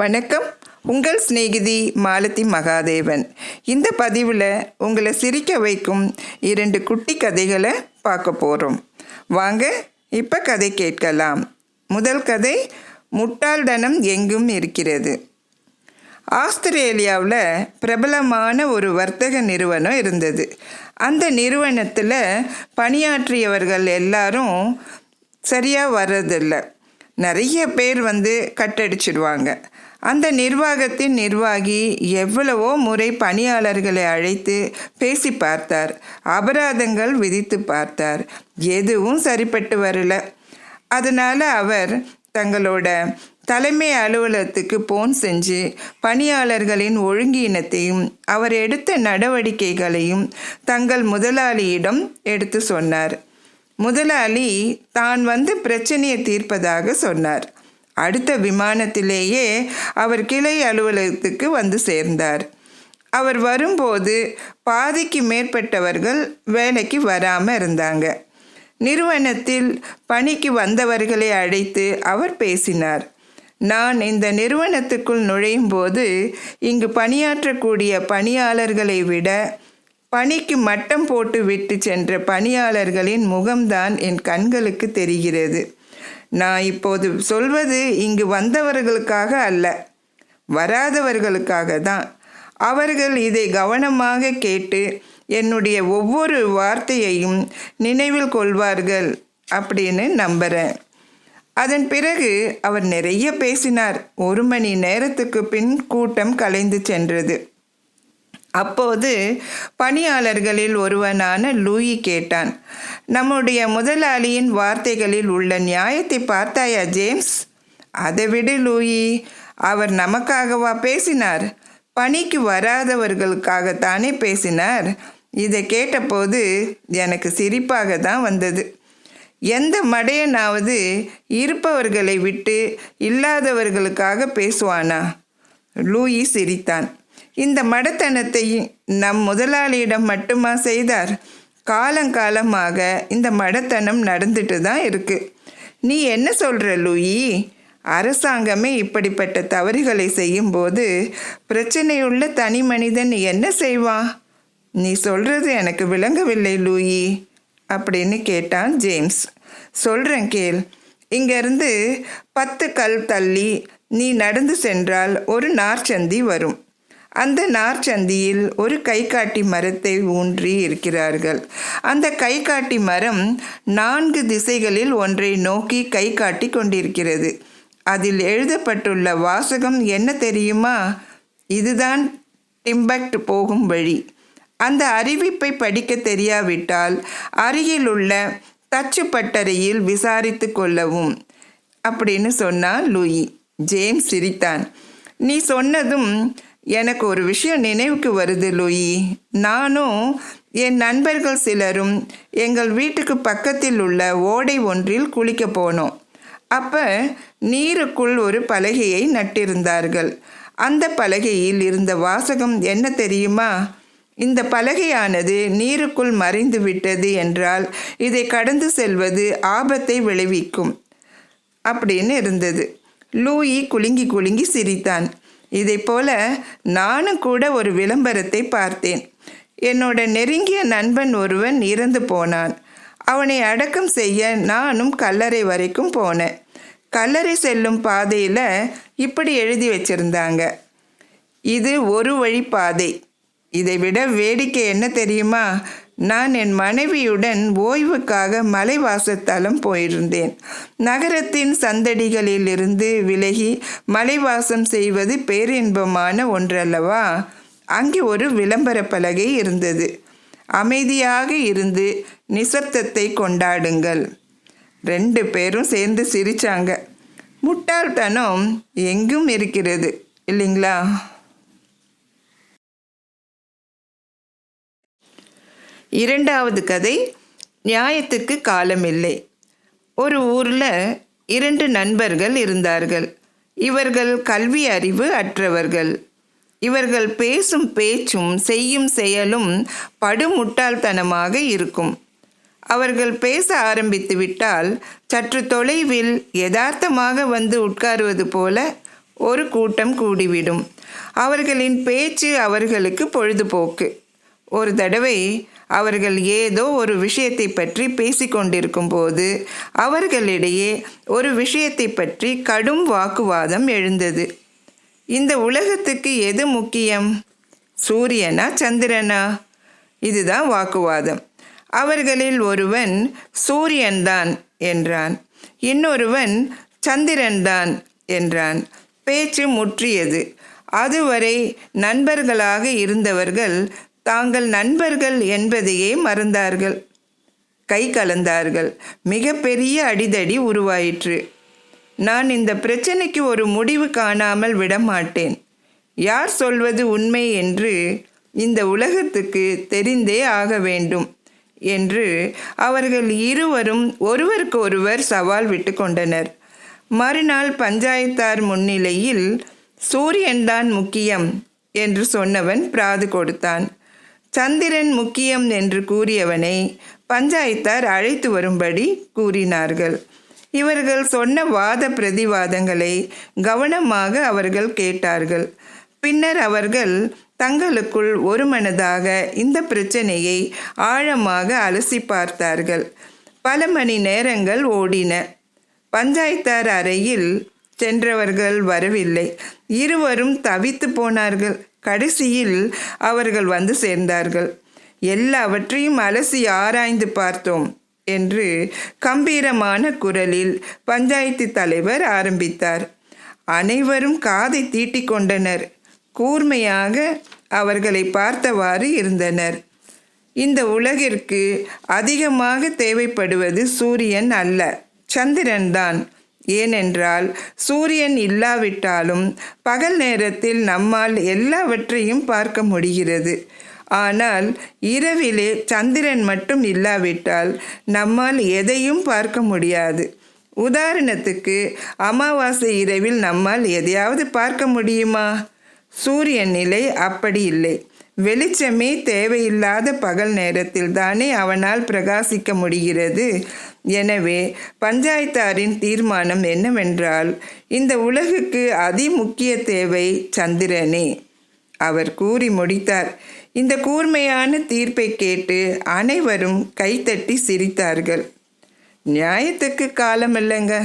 வணக்கம். உங்கள் சிநேகிதி மாலதி மகாதேவன். இந்த பதிவில் உங்களை சிரிக்க வைக்கும் இரண்டு குட்டி கதைகளை பார்க்க போகிறோம் வாங்க இப்போ கதை கேட்கலாம். முதல் கதை முட்டாள்தனம் எங்கும் இருக்கிறது? ஆஸ்திரேலியாவில் பிரபலமான ஒரு வர்த்தக நிறுவனம் இருந்தது. அந்த நிறுவனத்தில் பணியாற்றியவர்கள் எல்லாரும் சரியாக வர்றதில்லை. நிறைய பேர் வந்து கட்டடிச்சிடுவாங்க. அந்த நிர்வாகத்தின் நிர்வாகி எவ்வளவோ முறை பணியாளர்களை அழைத்து பேசி பார்த்தார். அபராதங்கள் விதித்து பார்த்தார். எதுவும் சரிப்பட்டு வரல. அதனால் அவர் தங்களோட தலைமை அலுவலகத்துக்கு போன் செஞ்சு பணியாளர்களின் ஒழுங்கீனத்தையும் அவர் எடுத்த நடவடிக்கைகளையும் தங்கள் முதலாளியிடம் எடுத்து சொன்னார். முதலாளி தான் வந்து பிரச்சனையை தீர்ப்பதாக சொன்னார். அடுத்த விமானத்திலேயே அவர் கிளை அலுவலகத்துக்கு வந்து சேர்ந்தார். அவர் வரும்போது பாதிக்கு மேற்பட்டவர்கள் வேலைக்கு வராமல் இருந்தாங்க. நிறுவனத்தில் பணிக்கு வந்தவர்களை அழைத்து அவர் பேசினார். நான் இந்த நிறுவனத்துக்குள் நுழையும் போது இங்கு பணியாற்றக்கூடிய பணியாளர்களை விட பணிக்கு மட்டம் போட்டு விட்டு சென்ற பணியாளர்களின் முகம்தான் என் கண்களுக்கு தெரிகிறது. நான் இப்போது சொல்வது இங்கு வந்தவர்களுக்காக அல்ல வராதவர்களுக்காக தான். அவர்கள் இதை கவனமாக கேட்டு என்னுடைய ஒவ்வொரு வார்த்தையையும் நினைவில் கொள்வார்கள் அப்படின்னு நம்புகிறேன் அதன் பிறகு அவர் நிறைய பேசினார். ஒரு மணி நேரத்துக்கு பின் கூட்டம் கலைந்து சென்றது. அப்போது பணியாளர்களில் ஒருவனான லூயி கேட்டான் நம்முடைய முதலாளியின் வார்த்தைகளில் உள்ள நியாயத்தை பார்த்தாயா ஜேம்ஸ்? அதை விடு லூயி. அவர் நமக்காகவா பேசினார்? பணிக்கு வராதவர்களுக்காகத்தானே பேசினார்? இதை கேட்டபோது எனக்கு சிரிப்பாக தான் வந்தது. எந்த மடையனாவது இருப்பவர்களை விட்டு இல்லாதவர்களுக்காக பேசுவானா? லூயி சிரித்தான். இந்த மடத்தனத்தை நம் முதலாளியிடம் மட்டுமா செய்தார்? காலங்காலமாக இந்த மடத்தனம் நடந்துட்டு தான் இருக்கு. நீ என்ன சொல்கிற லூயி? அரசாங்கமே இப்படிப்பட்ட தவறுகளை செய்யும்போது பிரச்சனையுள்ள தனி மனிதன் என்ன செய்வான் நீ சொல்கிறது எனக்கு விளங்கவில்லை லூயி அப்படின்னு கேட்டான் ஜேம்ஸ். சொல்கிறேன் கேள். இங்கேருந்து பத்து கல் தள்ளி நீ நடந்து சென்றால் ஒரு நார்ச்சந்தி வரும். அந்த நார்ச்சந்தியில் ஒரு கைகாட்டி மரத்தை ஊன்றி இருக்கிறார்கள். அந்த கைகாட்டி மரம் நான்கு திசைகளில் ஒன்றை நோக்கி கை காட்டி கொண்டிருக்கிறது. அதில் எழுதப்பட்டுள்ள வாசகம் என்ன தெரியுமா? இதுதான் டிம்பக்ட் போகும் வழி. அந்த அறிவிப்பை படிக்க தெரியாவிட்டால் அருகிலுள்ள தச்சு பட்டறையில் விசாரித்து கொள்ளவும். அப்படின்னு சொன்னான் லூயி. ஜேம்ஸ் சிரித்தான். நீ சொன்னதும் எனக்கு ஒரு விஷயம் நினைவுக்கு வருது லூயி. நானும் என் நண்பர்கள் சிலரும் எங்கள் வீட்டுக்கு பக்கத்தில் உள்ள ஓடை ஒன்றில் குளிக்க போனோம். அப்போ நீருக்குள் ஒரு பலகையை நட்டிருந்தார்கள். அந்த பலகையில் இருந்த வாசகம் என்ன தெரியுமா? இந்த பலகையானது நீருக்குள் மறைந்து விட்டது என்றால் இதை கடந்து செல்வது ஆபத்தை விளைவிக்கும். அப்படின்னு இருந்தது. லூயி குலுங்கி குலுங்கி சிரித்தான். இதை போல நானும் கூட ஒரு விளம்பரத்தை பார்த்தேன். என்னோட நெருங்கிய நண்பன் ஒருவன் இறந்து போனான். அவனை அடக்கம் செய்ய நானும் கல்லறை வரைக்கும் போனேன். கல்லறை செல்லும் பாதையில் இப்படி எழுதி வச்சிருந்தாங்க. இது ஒரு வழி பாதை. இதை விட வேடிக்கை என்ன தெரியுமா? நான் என் மனைவியுடன் ஓய்வுக்காக மலைவாசத்தலம் போயிருந்தேன். நகரத்தின் சந்தடிகளிலிருந்து விலகி மலைவாசம் செய்வது பேரின்பமான ஒன்றல்லவா? அங்கே ஒரு விளம்பர பலகை இருந்தது. அமைதியாக இருந்து நிசப்தத்தை கொண்டாடுங்கள். ரெண்டு பேரும் சேர்ந்து சிரிச்சாங்க. முட்டாள்தனம் எங்கும் இருக்கிறது இல்லைங்களா? இரண்டாவது கதை நியாயத்துக்கு காலமில்லை. ஒரு ஊரில் இரண்டு நண்பர்கள் இருந்தார்கள். இவர்கள் கல்வி அறிவு அற்றவர்கள். இவர்கள் பேசும் பேச்சும் செய்யும் செயலும் படுமுட்டாள்தனமாக இருக்கும். அவர்கள் பேச ஆரம்பித்து விட்டால் சற்று தொலைவில் யதார்த்தமாக வந்து உட்காருவது போல ஒரு கூட்டம் கூடிவிடும். அவர்களின் பேச்சு அவர்களுக்கு பொழுதுபோக்கு. ஒரு தடவை அவர்கள் ஏதோ ஒரு விஷயத்தை பற்றி பேசிக்கொண்டிருக்கும் போது அவர்களிடையே ஒரு விஷயத்தை பற்றி கடும் வாக்குவாதம் எழுந்தது. இந்த உலகத்துக்கு எது முக்கியம்? சூரியனா சந்திரனா? இதுதான் வாக்குவாதம். அவர்களில் ஒருவன் சூரியன்தான் என்றான். இன்னொருவன் சந்திரன்தான் என்றான். பேச்சு முற்றியது. அதுவரை நண்பர்களாக இருந்தவர்கள் தாங்கள் நண்பர்கள் என்பதையே மறந்தார்கள். கை கலந்தார்கள். மிகப்பெரிய அடிதடி உருவாயிற்று. நான் இந்த பிரச்சனைக்கு ஒரு முடிவு காணாமல் விடமாட்டேன். யார் சொல்வது உண்மை என்று இந்த உலகத்துக்கு தெரிந்தே ஆக வேண்டும் என்று அவர்கள் இருவரும் ஒருவருக்கொருவர் சவால் விட்டு கொண்டனர். மறுநாள் பஞ்சாயத்தார் முன்னிலையில் சூரியன்தான் முக்கியம் என்று சொன்னவன் பிராது கொடுத்தான். சந்திரன் முக்கியம் என்று கூறியவனை பஞ்சாயத்தார் அழைத்து வரும்படி கூறினார்கள். இவர்கள் சொன்ன வாத பிரதிவாதங்களை கவனமாக அவர்கள் கேட்டார்கள். பின்னர் அவர்கள் தங்களுக்குள் ஒருமனதாக இந்த பிரச்சனையை ஆழமாக அலசி பார்த்தார்கள். பல மணி நேரங்கள் ஓடின. பஞ்சாயத்தார் அறையில் சென்றவர்கள் வரவில்லை. இருவரும் தவித்து போனார்கள். கடைசியில் அவர்கள் வந்து சேர்ந்தார்கள். எல்லாவற்றையும் அலசி ஆராய்ந்து பார்த்தோம் என்று கம்பீரமான குரலில் பஞ்சாயத்து தலைவர் ஆரம்பித்தார். அனைவரும் காதை தீட்டிக் கொண்டனர். கூர்மையாக அவர்களை பார்த்தவாறு இருந்தனர். இந்த உலகிற்கு அதிகமாக தேவைப்படுவது சூரியன் அல்ல சந்திரன்தான். ஏனென்றால் சூரியன் இல்லாவிட்டாலும் பகல் நேரத்தில் நம்மால் எல்லாவற்றையும் பார்க்க முடிகிறது. ஆனால் இரவிலே சந்திரன் மட்டும் இல்லாவிட்டால் நம்மால் எதையும் பார்க்க முடியாது. உதாரணத்துக்கு அமாவாசை இரவில் நம்மால் எதையாவது பார்க்க முடியுமா? சூரியன் நிலை அப்படி இல்லை. வெளிச்சமே தேவையில்லாத பகல் நேரத்தில் தானே அவனால் பிரகாசிக்க முடிகிறது. எனவே பஞ்சாயத்தாரின் தீர்மானம் என்னவென்றால் இந்த உலகுக்கு அதிமுக்கிய தேவை சந்திரனே. அவர் கூறி முடித்தார். இந்த கூர்மையான தீர்ப்பை கேட்டு அனைவரும் கைத்தட்டி சிரித்தார்கள். நியாயத்துக்கு காலம் இல்லைங்க